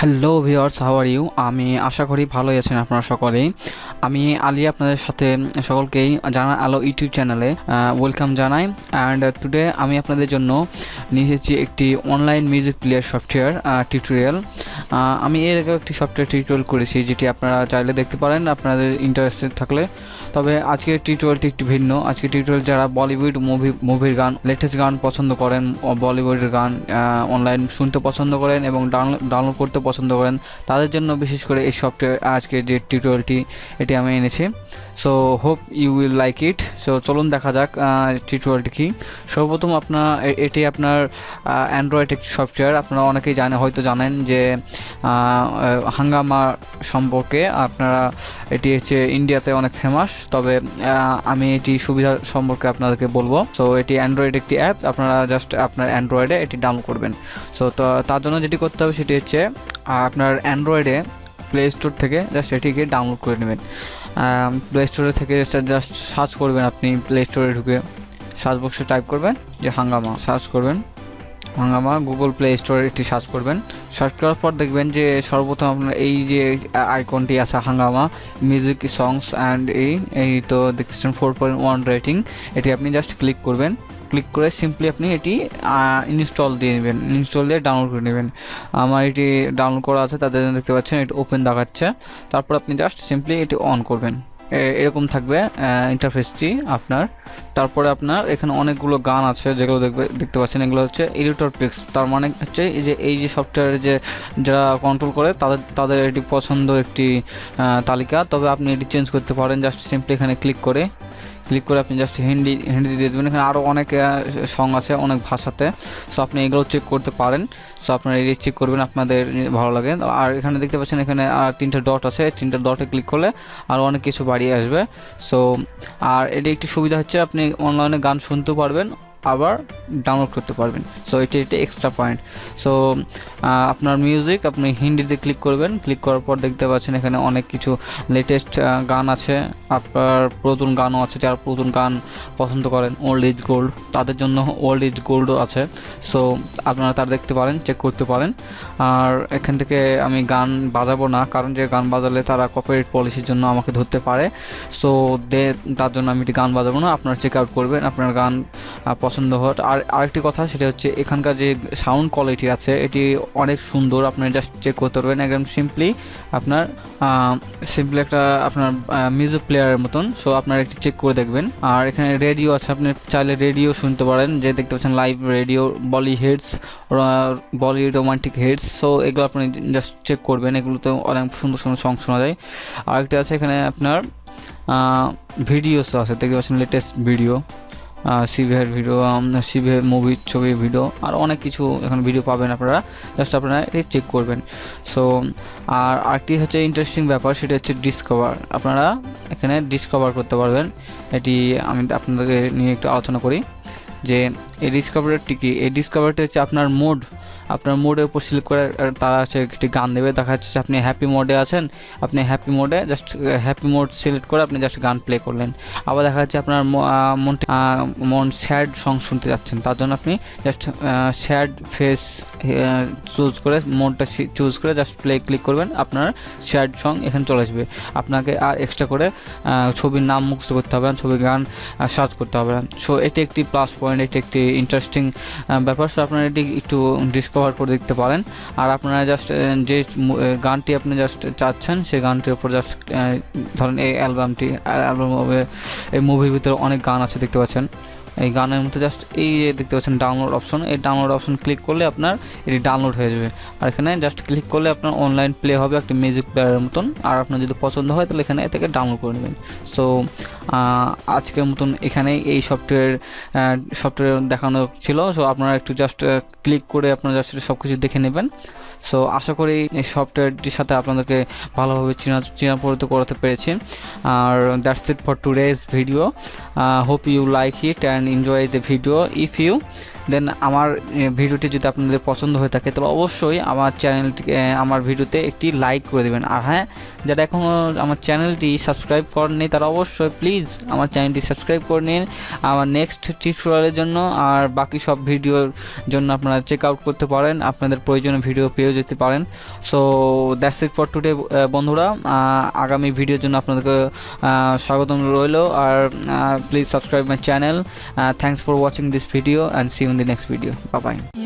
Hello viewers how are you আমি আশা করি ভালোই আছেন আপনারা সকলেই। আমি আলী আপনাদের সাথে সকলকেই জানা, আলো ইউটিউব চ্যানেলে ওয়েলকাম জানাই। অ্যান্ড টুডে আমি আপনাদের জন্য নিয়ে এসেছি একটি online music player software tutorial আমি এর আগেও একটি সফটওয়্যার টিউটোরিয়াল করেছি, যেটি আপনারা চাইলে দেখতে পারেন। আপনাদের ইন্টারেস্টেড থাকলে তবে আজকের টিউটোরিয়ালটি একটু ভিন্ন। আজকের টিউটোরিয়াল যারা বলিউড মুভি মুভির গান লেটেস্ট গান পছন্দ করেন বলিউডের গান অনলাইন শুনতে পছন্দ করেন এবং ডাউনলোড করতে পছন্দ করেন, তাদের জন্য বিশেষ করে এই সফটওয়্যার আজকের যে টিউটোরিয়ালটি এটি আমি এনেছি। So hope you will like it so চলুন দেখা যাক টিউটোরিয়ালটি কী। সর্বপ্রথম আপনার এটি আপনার অ্যান্ড্রয়েড একটি সফটওয়্যার আপনারা অনেকেই জানে, হয়তো জানেন যে হাঙ্গামা সম্পর্কে আপনারা, এটি হচ্ছে ইন্ডিয়াতে অনেক ফেমাস তবে আমি এটি সুবিধা সম্পর্কে আপনাদেরকে বলব। সো এটি অ্যান্ড্রয়েড একটি অ্যাপ আপনারা জাস্ট আপনার অ্যান্ড্রয়েডে এটি ডাউনলোড করবেন। সো তার জন্য যেটি করতে হবে সেটি হচ্ছে আপনার অ্যান্ড্রয়েডে প্লে স্টোর থেকে জাস্ট এটিকে ডাউনলোড করে নেবেন। প্লে স্টোরে থেকে জাস্ট সার্চ করবেন আপনি প্লে স্টোরে ঢুকে। সার্চ বক্সে টাইপ করবেন যে হাঙ্গামা। সার্চ করবেন। হাঙ্গামা গুগল প্লে স্টোরে একটি সার্চ করবেন। সার্চ করার পর দেখবেন যে সর্বপ্রথম আপনার এই যে আইকনটি আছে হাঙ্গামা মিউজিক সংস অ্যান্ড এই এই তো দেখতেছেন ফোর পয়েন্ট ওয়ান রেটিং এটি আপনি জাস্ট ক্লিক করবেন। ক্লিক করে সিম্পলি আপনি এটি ইনস্টল দিয়ে নেবেন। ইনস্টল দিয়ে ডাউনলোড করে নেবেন। আমার এটি ডাউনলোড করা আছে, তাদের দেখতে পাচ্ছেন, এটি ওপেন দেখাচ্ছে। তারপর আপনি জাস্ট সিম্পলি এটি অন করবেন। এরকম থাকবে ইন্টারফেসটি আপনার। তারপরে আপনার এখানে অনেকগুলো গান আছে, যেগুলো দেখবে, দেখতে পাচ্ছেন, এগুলো হচ্ছে এডিটর তার মানে হচ্ছে এই যে এই যে সফটওয়্যারে যে, যারা কন্ট্রোল করে, তাদের তাদের এটি পছন্দ একটি তালিকা। তবে আপনি এটি চেঞ্জ করতে পারেন জাস্ট সিম্পলি এখানে ক্লিক করে। ক্লিক করে আপনি জাস্ট হিন্দি হিন্দি দিয়ে দেবেন। এখানে আরও অনেক সং আছে, অনেক ভাষাতে। সো আপনি এগুলো চেক করতে পারেন। সো আপনারা এটি চেক করবেন, আপনাদের ভালো লাগে। আর এখানে দেখতে পাচ্ছেন, এখানে আর তিনটে ডট আছে। তিনটে ডটে ক্লিক করলে আরও অনেক কিছু বাড়িয়ে আসবে। সো আর এটি একটি সুবিধা হচ্ছে, আপনি অনলাইনে গান শুনতে পারবেন। আবার ডাউনলোড করতে পারবেন। সো এটি একটি এক্সট্রা পয়েন্ট সো আপনার মিউজিক আপনি হিন্দিতে ক্লিক করবেন। ক্লিক করার পর দেখতে পাচ্ছেন এখানে অনেক কিছু লেটেস্ট গান আছে। আপনার পুরাতন গানও আছে, যারা পুরাতন গান পছন্দ করেন ওল্ড ইজ গোল্ড তাদের জন্য ওল্ড ইজ গোল্ডও আছে। সো আপনারা তার দেখতে পারেন চেক করতে পারেন। আর এখান থেকে আমি গান বাজাবো না, কারণ যে গান বাজালে তারা কপিরাইট পলিসির জন্য আমাকে ধরতে পারে। সো দে, তার জন্য আমি এটি গান বাজাবো না। আপনারা চেক আউট করবেন, আপনার গান পছন্দ হট আর আরেকটি কথা সেটা হচ্ছে এখানকার যে সাউন্ড কোয়ালিটি আছে, এটি অনেক সুন্দর। আপনারা জাস্ট চেক করতে পারবেন একদম সিম্পলি আপনার সিম্পলি একটা আপনার মিউজিক প্লেয়ারের মতন। সো আপনারা একটি চেক করে দেখবেন। আর এখানে রেডিও আছে, আপনি চাইলে রেডিও শুনতে পারেন। যে দেখতে পাচ্ছেন live radio bolly heads bolly romantic heads so এগুলো আপনি জাস্ট চেক করবেন। এগুলোতে অনেক সুন্দর সুন্দর সং শোনা যায়। আরেকটা আছে এখানে আপনার ভিডিওস আছে। দেখতে পাচ্ছেন লেটেস্ট ভিডিও সিভিয়ার ভিডিও সিভিয়ার মুভির ছবির ভিডিও আর অনেক কিছু এখন ভিডিও পাবেন আপনারা। জাস্ট আপনারা এটি চেক করবেন। সো আর আরেকটি হচ্ছে ইন্টারেস্টিং ব্যাপার, সেটা হচ্ছে ডিসকভার আপনারা এখানে ডিসকভার করতে পারবেন। এটি আমি আপনাদেরকে নিয়ে একটু আলোচনা করি। যে এই ডিসকভারটি কি? এই ডিসকভারটি হচ্ছে আপনার মোড আপনার মোডের উপর সিলেক্ট করে তারা হচ্ছে একটি গান দেবে। দেখা যাচ্ছে আপনি হ্যাপি মোডে আছেন আপনি হ্যাপি মোডে জাস্ট হ্যাপি মোড সিলেক্ট করে আপনি জাস্ট গান প্লে করলেন। আবার দেখা যাচ্ছে আপনার ম- আহ, মনটি মন স্যাড সং শুনতে যাচ্ছেন। তার জন্য আপনি জাস্ট স্যাড ফেস চুজ করে মোডটা চুজ করে জাস্ট প্লে ক্লিক করবেন। আপনার স্যাড সং এখানে চলে আসবে। আপনাকে আর এক্সট্রা করে ছবির নাম মুক্ত করতে হবে না ছবির গান সার্চ করতে হবে। না সো এটি একটি প্লাস পয়েন্ট এটি একটি ইন্টারেস্টিং ব্যাপার। সো আপনার এটি একটু ডিসকভার করে দেখতে পারেন। আর আপনারা জাস্ট যে গানটি আপনি জাস্ট চাচ্ছেন, সেই গানটির উপর জাস্ট ধরেন এই অ্যালবামটি অ্যালবাম এই মুভির ভিতরে অনেক গান আছে দেখতে পাচ্ছেন। এই গানের মধ্যে জাস্ট এই যে দেখতে পাচ্ছেন ডাউনলোড অপশন এই ডাউনলোড অপশন ক্লিক করলে আপনার এটি ডাউনলোড হয়ে যাবে। আর এখানে জাস্ট ক্লিক করলে আপনার অনলাইন প্লে হবে একটা মিউজিক প্লেয়ারের মতন। আর আপনার যদি পছন্দ হয় তাহলে এখানে থেকে ডাউনলোড করে নেবেন। সো আজকের মতন এখানে এই সফটওয়্যার সফটওয়্যার দেখানো ছিল। সো আপনারা একটু জাস্ট ক্লিক করে আপনারা জাস্ট সব কিছু দেখে নেবেন। সো আশা করি এই সফটওয়্যারটির সাথে আপনাদেরকে ভালোভাবে চেনা চেনা পরিচিত করাতে পেরেছি। আর that's it for today's video hope you like it and enjoy the video if you then আমার ভিডিওটি যদি আপনাদের পছন্দ হয়ে থাকে, তাহলে অবশ্যই আমার চ্যানেলটিকে আমার ভিডিওতে একটি লাইক করে দেবেন। আর হ্যাঁ যারা এখনও আমার চ্যানেলটি সাবস্ক্রাইব করেননি, তারা অবশ্যই প্লিজ আমার চ্যানেলটি সাবস্ক্রাইব করে নিন। আমার নেক্সট টিউটোরিয়ালের জন্য আর বাকি সব ভিডিওর জন্য আপনারা চেক আউট করতে পারেন। আপনাদের প্রয়োজনীয় ভিডিও পেয়েও যেতে পারেন। So that's it for today বন্ধুরা। আগামী ভিডিওর জন্য আপনাদেরকে স্বাগতম রইল। আর please subscribe my channel thanks for watching this video and see in the next video bye bye You